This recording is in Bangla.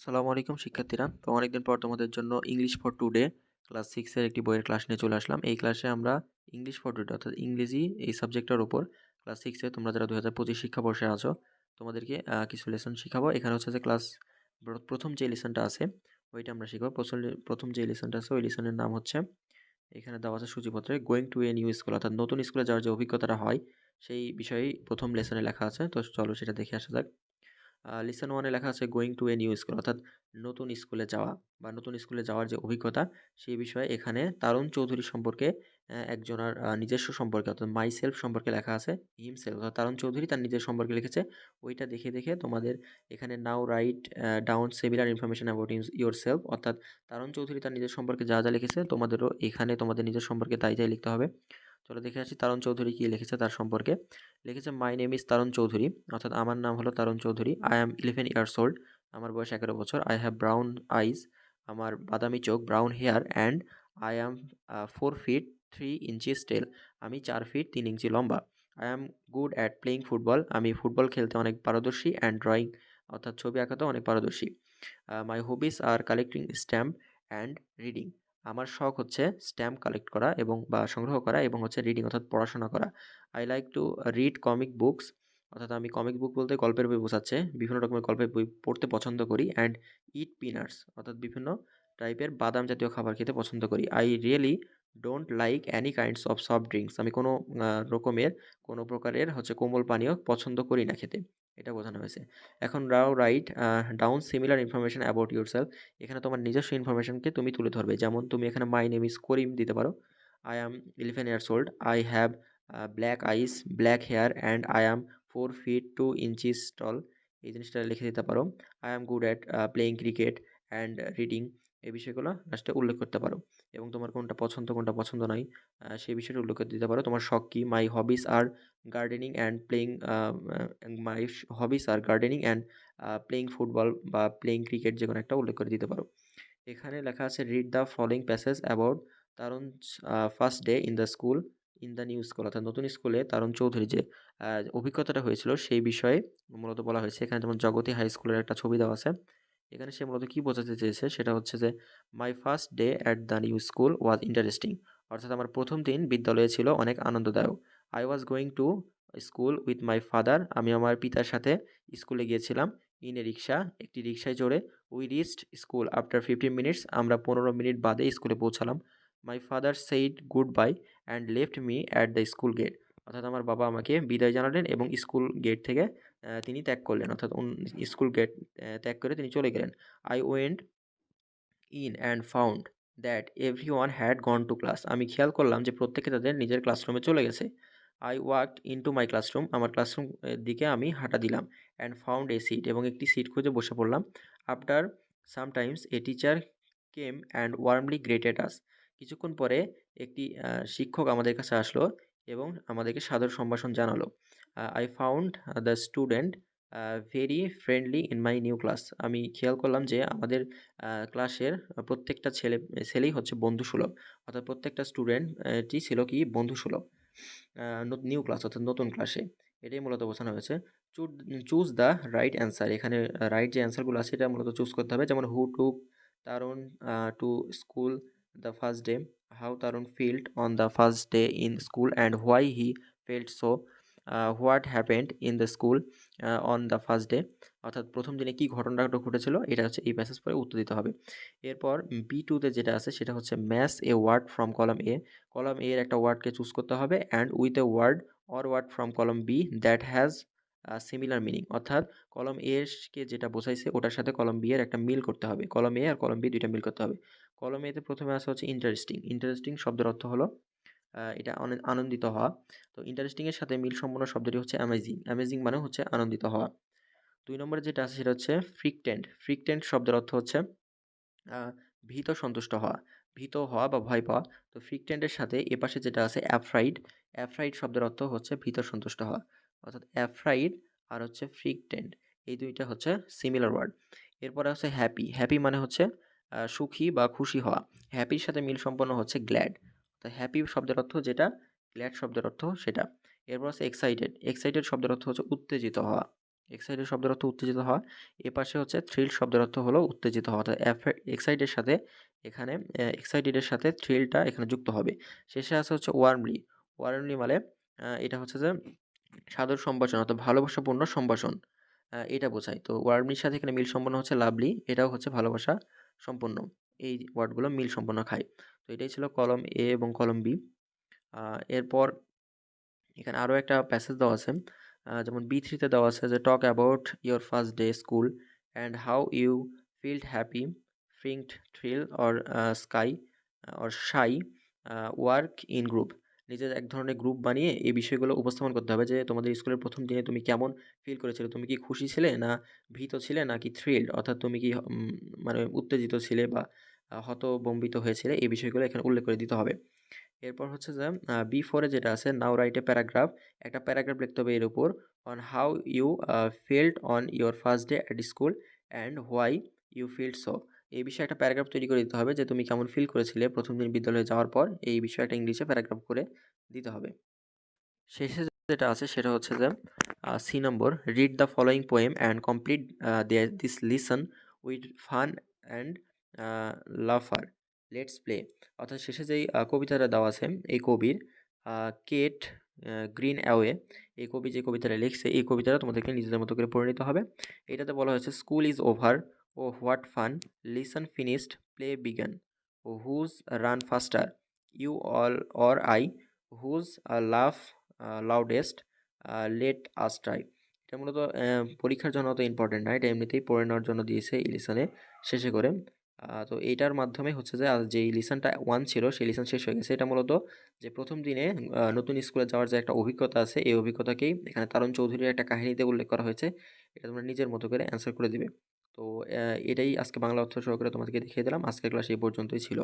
আসসালামু আলাইকুম, শিক্ষার্থীরা। তো অনেকদিন পর তোমাদের জন্য ইংলিশ ফর টুডে ক্লাস সিক্সের একটি বইয়ের ক্লাস নিয়ে চলে আসলাম। এই ক্লাসে আমরা ইংলিশ ফর টুডে অর্থাৎ ইংরেজি এই সাবজেক্টটার উপর ক্লাস সিক্সে তোমরা যারা দু হাজার পঁচিশ শিক্ষাবর্ষে আছো, তোমাদেরকে কিছু লেসন শেখাবো। এখানে হচ্ছে যে ক্লাস প্রথম যে লেসনটা আছে, ওইটা আমরা শিখব। প্রথম যে লেসনটা আছে, ওই লেসনের নাম হচ্ছে, এখানে দেওয়া আছে সূচিপত্রে going to a new school অর্থাৎ নতুন স্কুলে যাওয়ার যে অভিজ্ঞতাটা হয়, সেই বিষয়েই প্রথম লেসনে লেখা আছে। তো চলো সেটা দেখে আসা যাক। লিসন ওয়ানে লেখা আছে going to a new school অর্থাৎ নতুন স্কুলে যাওয়া বা নতুন স্কুলে যাওয়ার যে অভিজ্ঞতা, সেই বিষয়ে এখানে তারুণ চৌধুরী সম্পর্কে একজনের নিজস্ব সম্পর্কে, অর্থাৎ মাই সেলফ সম্পর্কে লেখা আছে হিম সেলফ অর্থাৎ তারুণ চৌধুরী তার নিজের সম্পর্কে লিখেছে। ওইটা দেখে দেখে তোমাদের এখানে now write down similar information about yourself অর্থাৎ তারুণ চৌধুরী তার নিজের সম্পর্কে যা যা লিখেছে, তোমাদেরও এখানে তোমাদের নিজের সম্পর্কে তাই তাই লিখতে হবে। চলো দেখে আসি তারণ চৌধুরী কী লিখেছে তার সম্পর্কে। লিখেছে my name is Taran Chowdhury. অর্থাৎ আমার নাম হলো Tarun Chowdhury. I am eleven years old আমার বয়স এগারো বছর। আই হ্যাভ ব্রাউন আইজ আমার বাদামি চোখ brown hair and I am four feet three inches tall আমি চার ফিট তিন ইঞ্চি লম্বা। I am good at playing football আমি ফুটবল খেলতে অনেক পারদর্শী অ্যান্ড ড্রয়িং অর্থাৎ ছবি আঁকাতেও অনেক পারদর্শী। My hobbies are collecting stamp and reading আমার শখ হচ্ছে স্ট্যাম্প কালেক্ট করা এবং বা সংগ্রহ করা এবং হচ্ছে রিডিং অর্থাৎ পড়াশোনা করা। I like to read comic books অর্থাৎ আমি কমিক বুক বলতে গল্পের বই বোঝাচ্ছে, বিভিন্ন রকমের গল্পের বই পড়তে পছন্দ করি অ্যান্ড ইট পিনাটস অর্থাৎ বিভিন্ন টাইপের বাদাম জাতীয় খাবার খেতে পছন্দ করি। I really don't like any kinds of soft drinks আমি কোনো রকমের কোনো প্রকারের হচ্ছে কোমল পানীয় পছন্দ করি না খেতে। এটা বোঝানো হয়েছে। এখন রাও write down similar information about yourself এখানে তোমার নিজস্ব ইনফরমেশনকে তুমি তুলে ধরবে। যেমন তুমি এখানে মাই নেম ইজ করিম দিতে পারো। I am eleven years old. I have black eyes, black hair and I am four feet two inches tall. এই জিনিসটা লিখে দিতে পারো। I am good at playing cricket and reading. এই বিষয়গুলো লাস্টে উল্লেখ করতে পারো। এবং তোমার কোনটা পছন্দ কোনটা পছন্দ নয় সেই বিষয়টা উল্লেখ করে দিতে পারো। তোমার শখ কী? My hobbies are gardening and playing my hobbies are gardening and playing football বা প্লেয়িং ক্রিকেট যে কোনো একটা উল্লেখ করে দিতে পারো। এখানে লেখা আছে read the following passage about Tarun first day in the school in the new school অর্থাৎ নতুন স্কুলে তারুণ চৌধুরী যে অভিজ্ঞতাটা হয়েছিল, সেই বিষয়ে মূলত বলা হয়েছে। এখানে যেমন জগতী হাই স্কুলের একটা ছবি দেওয়া আছে। এখানে সে মূলত কী বোঝাতে চেয়েছে? সেটা হচ্ছে যে my first day at the new school was interesting অর্থাৎ আমার প্রথম দিন বিদ্যালয়ে ছিল অনেক আনন্দদায়ক। I was going to school with my father আমি আমার পিতার সাথে স্কুলে গিয়েছিলাম। ইন এ রিক্সা একটি রিক্সায় চড়ে we reached school after fifteen minutes আমরা পনেরো মিনিট বাদে স্কুলে পৌঁছালাম। My father said goodbye and left me at the school gate অর্থাৎ আমার বাবা আমাকে বিদায় জানালেন এবং স্কুল গেট থেকে তিনি ত্যাগ করলেন। অর্থাৎ স্কুল গেট ত্যাগ করে তিনি চলে গেলেন। I went in and found that everyone had gone to class আমি খেয়াল করলাম যে প্রত্যেকে তাদের নিজের ক্লাসরুমে চলে গেছে। I walked into my classroom আমার ক্লাসরুম দিকে আমি হাঁটা দিলাম অ্যান্ড ফাউন্ড এ সিট এবং একটি সিট খুঁজে বসে পড়লাম। After sometimes a teacher came and warmly greeted us কিছুক্ষণ পরে একটি শিক্ষক আমাদের কাছে আসলো এবং আমাদেরকে সাদর সম্ভাষণ জানালো। I found the student very friendly in my new class আমি খেয়াল করলাম যে আমাদের ক্লাসের প্রত্যেকটা ছেলে, ছেলেই হচ্ছে বন্ধুসুলভ। অর্থাৎ প্রত্যেকটা স্টুডেন্টটি ছিল কি বন্ধুসুলভ। নিউ ক্লাস অর্থাৎ নতুন ক্লাসে এটাই মূলত বোঝানো হয়েছে। চুজ দ্য রাইট অ্যান্সার এখানে রাইট যে অ্যান্সারগুলো আছে, এটা মূলত চুজ করতে হবে। যেমন who took Tarun to school the first day how Tarun felt on the first day in school and why he felt so what happened in the school on the first day অর্থাৎ প্রথম দিনে কী ঘটনাটা ঘটেছিল, এটা হচ্ছে এই প্যাসেজ পরে উত্তর দিতে হবে। এরপর বি টুতে যেটা আছে, সেটা হচ্ছে ম্যাস এ ওয়ার্ড ফ্রম কলম এ কলম এ এর একটা ওয়ার্ডকে চুজ করতে হবে and with a word or word from column B that has similar meaning অর্থাৎ কলম এ কে যেটা বোঝাইছে, ওটার সাথে কলম বি এর একটা মিল করতে হবে। কলম এ আর কলম বি দুইটা মিল করতে হবে। কলম এতে প্রথমে আসা হচ্ছে ইন্টারেস্টিং ইন্টারেস্টিং শব্দের অর্থ হলো এটা আনন্দিত হওয়া। তো ইন্টারেস্টিং এর সাথে মিল সম্পন্ন শব্দটি হচ্ছে অ্যামেজিং অ্যামেজিং মানে হচ্ছে আনন্দিত হওয়া। দুই নম্বরে যেটা আছে সেটা হচ্ছে ফ্রিকটেন্ট ফ্রিকটেন্ট শব্দের অর্থ হচ্ছে ভীত সন্তুষ্ট হওয়া। ভীত হওয়া বা ভয় পাওয়া। তো ফ্রিকটেন্টের সাথে এপাশে যেটা আছে অ্যাফ্রাইড অ্যাফ্রাইড শব্দের অর্থ হচ্ছে ভীত সন্তুষ্ট হওয়া। অর্থাৎ অ্যাফ্রাইড আর হচ্ছে ফ্রিকটেন্ট। এই দুইটা হচ্ছে সিমিলার ওয়ার্ড এরপরে হচ্ছে হ্যাপি হ্যাপি মানে হচ্ছে সুখী বা খুশি হওয়া। হ্যাপির সাথে মিল সম্পন্ন হচ্ছে গ্ল্যাড তো হ্যাপি শব্দের অর্থ যেটা গ্ল্যাড শব্দের অর্থ সেটা। এরপর আছে এক্সাইটেড এক্সাইটেড শব্দের অর্থ হচ্ছে উত্তেজিত হওয়া। এক্সাইটেড শব্দের অর্থ উত্তেজিত হওয়া। এ পাশে হচ্ছে থ্রিল শব্দের অর্থ হলো উত্তেজিত হওয়া। অর্থাৎ এক্সাইটের সাথে এখানে এক্সাইটেডের সাথে থ্রিলটা এখানে যুক্ত হবে। শেষে আছে হচ্ছে ওয়ার্মলি ওয়ার্মলি মানে এটা হচ্ছে যে সাদর সম্ভাষণ অর্থাৎ ভালোবাসাপূর্ণ সম্ভাষণ এটা বোঝায়। তো ওয়ার্মলির সাথে এখানে মিল সম্পন্ন হচ্ছে লাভলি এটাও হচ্ছে ভালোবাসা সম্পন্ন। এই ওয়ার্ডগুলো মিল সম্পন্ন খায়। তো এটাই ছিল কলম এ এবং কলম বি এরপর এখানে আরও একটা প্যাসেজ দেওয়া আছে যেমন বি থ্রিতে দেওয়া আছে যে talk about your first day school and how you felt happy frightened thrilled or sky or shy work in group নিজের এক ধরনের গ্রুপ বানিয়ে এই বিষয়গুলো উপস্থাপন করতে হবে যে তোমাদের স্কুলের প্রথম দিনে তুমি কেমন ফিল করেছিলে? তুমি কি খুশি ছিলে না ভীত ছিলে নাকি থ্রিল্ড অর্থাৎ তুমি কি মানে উত্তেজিত ছিলে বা হতবম্বিত হয়েছিলে? এই বিষয়গুলো এখানে উল্লেখ করে দিতে হবে। এরপর হচ্ছে যে বি ফোরে যেটা আছে নাও রাইট এ প্যারাগ্রাফ একটা প্যারাগ্রাফ লিখতে হবে এর উপর on how you felt on your first day at school and why you felt so এই বিষয়ে একটা প্যারাগ্রাফ তৈরি করে দিতে হবে যে তুমি কেমন ফিল করেছিলে প্রথম দিন বিদ্যালয়ে যাওয়ার পর এই বিষয়ে একটা ইংলিশে প্যারাগ্রাফ করে দিতে হবে। শেষে যেটা আছে সেটা হচ্ছে যে C number read the following poem and complete this lesson with fun and laughter let's play অর্থাৎ শেষে যেই কবিতাটা দেওয়া আছে, এই কবির কেট গ্রিন অ্যাওয়ে এই কবি যে কবিতাটা লিখছে, এই কবিতাটা তোমাদেরকে নিজেদের মতো করে পড়ে নিতে হবে। এটাতে বলা হয়েছে school is over oh what fun. Lesson finished, play began. Oh who's run faster. You all, or I. Who's love loudest let us এটা মূলত পরীক্ষার জন্য অত ইম্পর্টেন্ট না, এটা এমনিতেই পড়ে নেওয়ার জন্য দিয়েছে এই লিসনে শেষে করে। তো এইটার মাধ্যমে হচ্ছে যে যে লিসনটা ওয়ান ছিল, সেই লিসন শেষ হয়ে গেছে। এটা মূলত যে, প্রথম দিনে নতুন স্কুলে যাওয়ার যে একটা অভিজ্ঞতা আছে, এই অভিজ্ঞতাকেই এখানে তারুণ চৌধুরীর একটা কাহিনীতে উল্লেখ করা হয়েছে। এটা তোমরা নিজের মতো করে অ্যান্সার করে দিবে। তো এটাই আজকে বাংলা অর্থ সহকারে তোমাদেরকে দেখিয়ে দিলাম। আজকের ক্লাস এই পর্যন্তই ছিল।